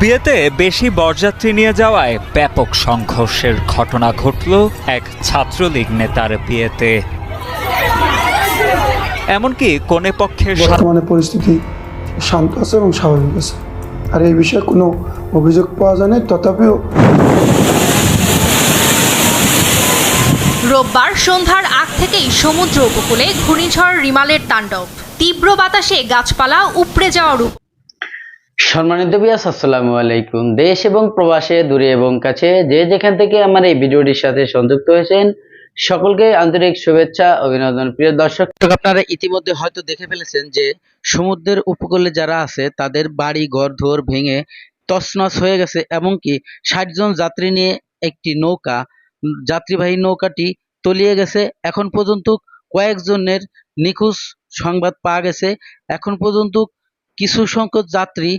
বিয়েতে বেশি বরযাত্রী নিয়ে যাওয়ায় ব্যাপক সংঘর্ষের ঘটনা ঘটল এক ছাত্রলীগ নেতার বিয়েতে। এমনকি কনে পক্ষের বর্তমানে পরিস্থিতি শান্ত আছে এবং স্বাভাবিক আছে। আর এই বিষয়ে কোনো অভিযোগ পাওয়া যায় না তথাপিও রোববার সন্ধ্যার আগ থেকেই সমুদ্র উপকূলে ঘূর্ণিঝড় রিমালের তাণ্ডব। তীব্র বাতাসে গাছপালা উপড়ে যাওয়ার উপ- সম্মানিত বিয়াস আসসালামু আলাইকুম। দেশ এবং প্রবাসে, দূরে এবং কাছে, যে যেখান থেকে আমার এই ভিডিওটির সাথে সংযুক্ত হয়েছেন, সকলকে আন্তরিক শুভেচ্ছা, অভিনন্দন। প্রিয় দর্শক, আপনারা ইতিমধ্যে হয়তো দেখে ফেলেছেন যে সমুদ্রের উপকূলে যারা আছে, তাদের বাড়ি, ঘর, ধর ভেঙে তছনছ হয়ে গেছে, এমনকি ষাট জন যাত্রী নিয়ে একটি নৌকা, যাত্রীবাহী নৌকাটি তলিয়ে গেছে। এখন পর্যন্ত কয়েকজনের নিখোঁজ সংবাদ পাওয়া গেছে। এখন পর্যন্ত কিছু সংখ্যক যাত্রী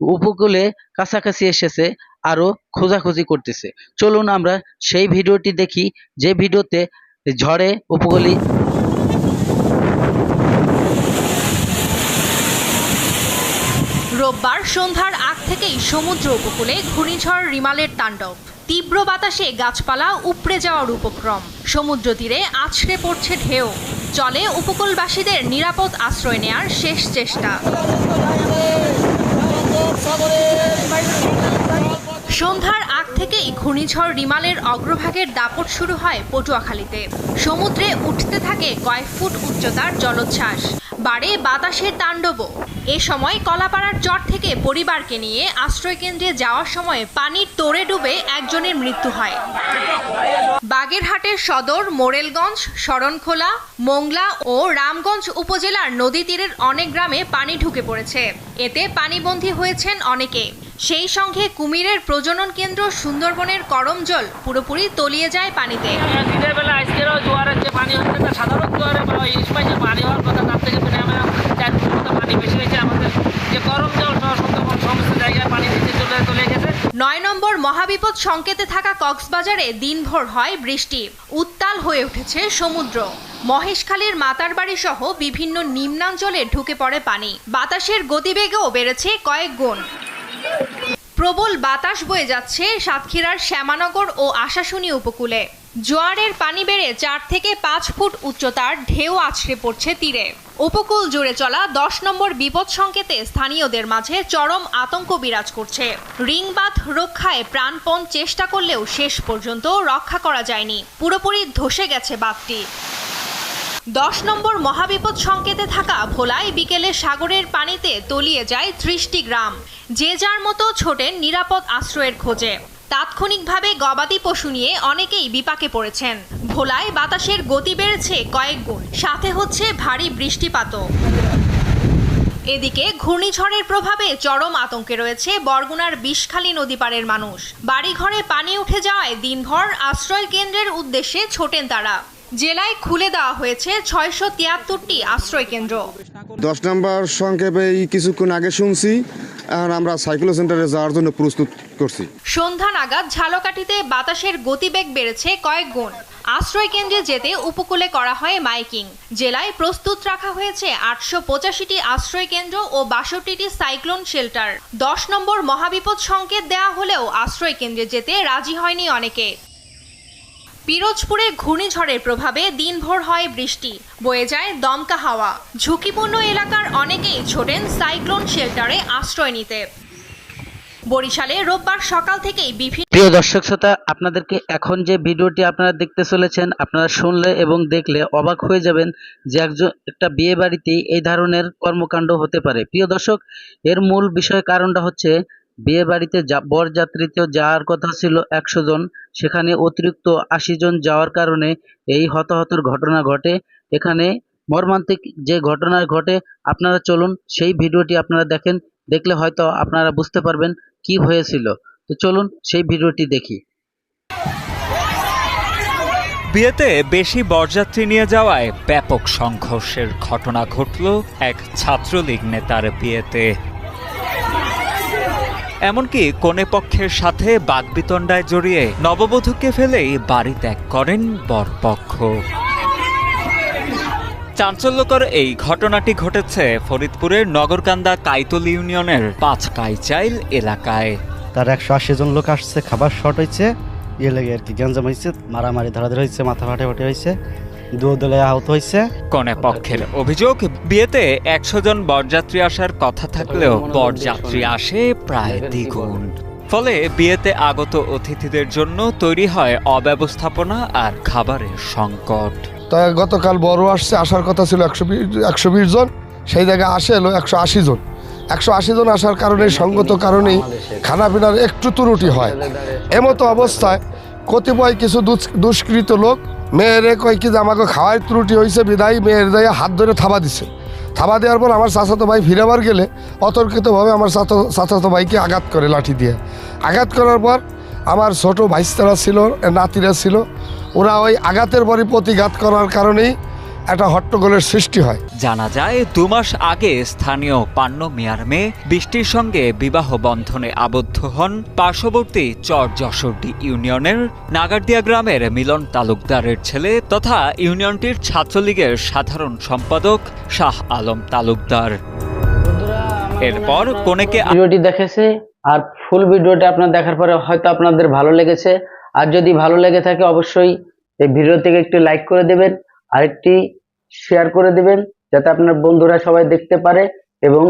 উপকূলে কাছাকাছি এসেছে আরও খোঁজাখুঁজি করতেছে। চলুন আমরা সেই ভিডিওটি দেখি, যে ভিডিওতে ঝড়ে উপকূলী রোববার সন্ধ্যার আগ থেকেই সমুদ্র উপকূলে ঘূর্ণিঝড় রিমালের তাণ্ডব। তীব্র বাতাসে গাছপালা উপড়ে যাওয়ার উপক্রম। সমুদ্র তীরে আছড়ে পড়ছে ঢেউ। চলে উপকূলবাসীদের নিরাপদ আশ্রয় নেয়ার শেষ চেষ্টা। সন্ধ্যার আগ থেকেই ঘূর্ণিঝড় রিমালের অগ্রভাগের দাপট শুরু হয় পটুয়াখালীতে। সমুদ্রে উঠতে থাকে কয়েক ফুট উচ্চতার জলোচ্ছ্বাস। বাড়ে বাতাসের তাণ্ডবও। এ সময় কলাপাড়ার চর থেকে পরিবারকে নিয়ে আশ্রয়কেন্দ্রে যাওয়ার সময় পানির তোড়ে ডুবে একজনের মৃত্যু হয়। বাগেরহাটের সদর, মোরেলগঞ্জ, শরণখোলা, মোংলা ও রামগঞ্জ উপজেলার নদী তীরের অনেক গ্রামে পানি ঢুকে পড়েছে। এতে পানিবন্দী হয়েছেন অনেকে। সেই সঙ্গে কুমিরের প্রজনন কেন্দ্র সুন্দরবনের করমজল পুরোপুরি তলিয়ে যায় পানিতে। দিনের বেলা আজকেরও জোয়ারের যে পানি হচ্ছে না সাধারণ জোয়ারে বা ইলিশ মাছের পানি হওয়ার কথা তার থেকে মানে আমরা চার পানি বেশি হয়েছে আমাদের। যে গরম জল সহ সুন্দরবন সমস্ত জায়গায় পানি নিচে চলে চলে গেছে। নয় নম্বর মহাবিপদ সংকেতে থাকা কক্সবাজারে দিনভর হয় বৃষ্টি। উত্তাল হয়ে উঠেছে সমুদ্র। মহেশখালীর মাতারবাড়ি সহ বিভিন্ন নিম্নাঞ্চলে ঢুকে পড়ে পানি। বাতাসের গতিবেগও বেড়েছে কয়েক গুণ। প্রবল বাতাস বয়ে যাচ্ছে সাতক্ষীরার শ্যামানগর ও আশাশুনি উপকূলে। জোয়ারের পানি বেড়ে চার থেকে পাঁচ ফুট উচ্চতার ঢেউ আছড়ে পড়ছে তীরে। উপকূল জুড়ে চলা দশ নম্বর বিপদ সংকেতে স্থানীয়দের মাঝে চরম আতঙ্ক বিরাজ করছে। রিংবাঁধ রক্ষায় প্রাণপণ চেষ্টা করলেও শেষ পর্যন্ত রক্ষা করা যায়নি। পুরোপুরি ধসে গেছে বাঁধটি। দশ নম্বর মহাবিপদ সংকেতে থাকা ভোলায় বিকেলে সাগরের পানিতে তলিয়ে যায় ত্রিশটি গ্রাম। যে যার মতো ছোটেন নিরাপদ আশ্রয়ের খোঁজে। তাৎক্ষণিকভাবে গবাদি পশু নিয়ে অনেকেই বিপাকে পড়েছেন। ভোলায় বাতাসের গতি বেড়েছে কয়েক গুণ। সাথে হচ্ছে ভারী বৃষ্টিপাতও। এদিকে ঘূর্ণিঝড়ের প্রভাবে চরম আতঙ্কে রয়েছে বরগুনার বিষখালী নদীপাড়ের মানুষ। বাড়িঘরে পানি উঠে যাওয়ায় দিনভর আশ্রয় কেন্দ্রের উদ্দেশ্যে ছোটেন তারা। জেলায় খুলে দেওয়া হয়েছে ছয়শো তিয়াত্তরটি আশ্রয় কেন্দ্র। দশ নম্বর সংক্ষেপে কিছুক্ষণ আগে শুনছি এখন আমরা সাইক্লো সেন্টারে যাওয়ার জন্য প্রস্তুত করছি। সন্ধ্যা নাগাদ ঝালকাঠিতে বাতাসের গতিবেগ বেড়েছে কয়েক গুণ। আশ্রয় কেন্দ্রে যেতে উপকূলে করা হয় মাইকিং। জেলায় প্রস্তুত রাখা হয়েছে আটশো পঁচাশিটি আশ্রয় কেন্দ্র ও বাষট্টিটি সাইক্লোন শেল্টার। দশ নম্বর মহাবিপদ সংকেত দেওয়া হলেও আশ্রয় কেন্দ্রে যেতে রাজি হয়নি অনেকে। পিরোজপুরে ঘূর্ণিঝড়ের প্রভাবে দিনভর হয় বৃষ্টি। বয়ে যায় দমকা হাওয়া। ঝুঁকিপূর্ণ এলাকার অনেকেই ছোটেন সাইক্লোন শেল্টারে আশ্রয় নিতে। বরিশালে রোববার সকাল থেকেই বিভিন্ন প্রিয় দর্শক শ্রোতা, আপনাদেরকে এখন যে ভিডিওটি আপনারা দেখতে চলেছেন, আপনারা শুনলে এবং দেখলে অবাক হয়ে যাবেন যে একজন একটা বিয়ে বাড়িতেই এই ধরনের কর্মকাণ্ড হতে পারে। প্রিয় দর্শক, এর মূল বিষয় কারণটা হচ্ছে বিয়ে বাড়িতে বরযাত্রীতে যাওয়ার কথা ছিল একশো জন। সেখানে অতিরিক্ত আশি জন যাওয়ার কারণে এই হতাহতের ঘটনা ঘটে। এখানে মর্মান্তিক যে ঘটনা ঘটে, আপনারা চলুন সেই ভিডিওটি আপনারা দেখেন। দেখলে হয়তো আপনারা বুঝতে পারবেন কি হয়েছিল। তো চলুন সেই ভিডিওটি দেখি। বিয়েতে বেশি বরযাত্রী নিয়ে যাওয়ায় ব্যাপক সংঘর্ষের ঘটনা ঘটল এক ছাত্রলীগ নেতার বিয়েতে। এমনকি কনে পক্ষের সাথে বাগবিতণ্ডায় জড়িয়ে নববধূকে ফেলেই বাড়ি ত্যাগ করেন বরপক্ষ। চাঞ্চল্যকর এই ঘটনাটি ঘটেছে ফরিদপুরের নগরকান্দা কাইতল ইউনিয়নের পাঁচ কাইচাইল এলাকায়। তার একশো আশি জন লোক আসছে, খাবার শর্ট হয়েছে ইয়ে লেগে আর কি গ্যাঞ্জাম হয়েছে মারামারি, ধরাধরি হয়েছে মাথা ফাটে ফাটে হয়েছে দু আহত হয়েছে কনে পক্ষের অভিযোগ বিয়েতে একশো জন বরযাত্রী আসার কথা থাকলেও বরযাত্রী আসে প্রায় দ্বিগুণ। ফলে বিয়েতে আগত অতিথিদের জন্য তৈরি হয় অব্যবস্থাপনা আর খাবারের সংকট। তা গতকাল বড় আসছে আসার কথা ছিল একশো একশো বিশ জন সেই জায়গায় আসে এলো একশো আশি জন। একশো আশি জন আসার কারণে সঙ্গত কারণেই খানা পিনার একটু ত্রুটি হয়। এমতো অবস্থায় কতিপয় কিছু দুষ্কৃত লোক মেয়েরে কয় কি যে আমাকে খাওয়ার ত্রুটি হয়েছে বিদায় মেয়ের দায়ে হাত ধরে থাবা দিছে। থাবা দেওয়ার পর আমার চাচাতো ভাই ফিরাবার গেলে অতর্কিতভাবে আমার চাচা চাচাতো ভাইকে আঘাত করে লাঠি দিয়ে। আঘাত করার পর আমার ছোট ভাইস্তারা ছিল, নাতিরা ছিল, ওরা ওই আঘাতের পরে প্রতিঘাত করার কারণেই একটা হট্টগোলের সৃষ্টি হয়। জানা যায় দু মাস আগে স্থানীয় পান্ন মিয়ার মেয়ে বৃষ্টির সঙ্গে বিবাহ বন্ধনে আবদ্ধ হন পার্শ্ববর্তী চর যশোরডি ইউনিয়নের নাগারদিয়া গ্রামের মিলন তালুকদারের ছেলে তথা ইউনিয়নটির ছাত্রলীগের সাধারণ সম্পাদক শাহ আলম তালুকদার। এরপর কনেকে ভিডিওটি দেখেছে আর ফুল ভিডিওটা আপনার দেখার পরে হয়তো আপনাদের ভালো লেগেছে। আর যদি ভালো লেগে থাকে অবশ্যই এই ভিডিও থেকে একটি লাইক করে দেবেন আরেকটি শেয়ার করে দেবেন যাতে আপনার বন্ধুরা সবাই দেখতে পারে এবং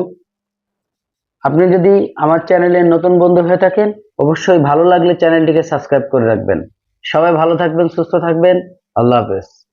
আপনি যদি আমার চ্যানেলের নতুন বন্ধু হয়ে থাকেন, অবশ্যই ভালো লাগলে চ্যানেলটিকে সাবস্ক্রাইব করে রাখবেন। সবাই ভালো থাকবেন, সুস্থ থাকবেন। আল্লাহ হাফেজ।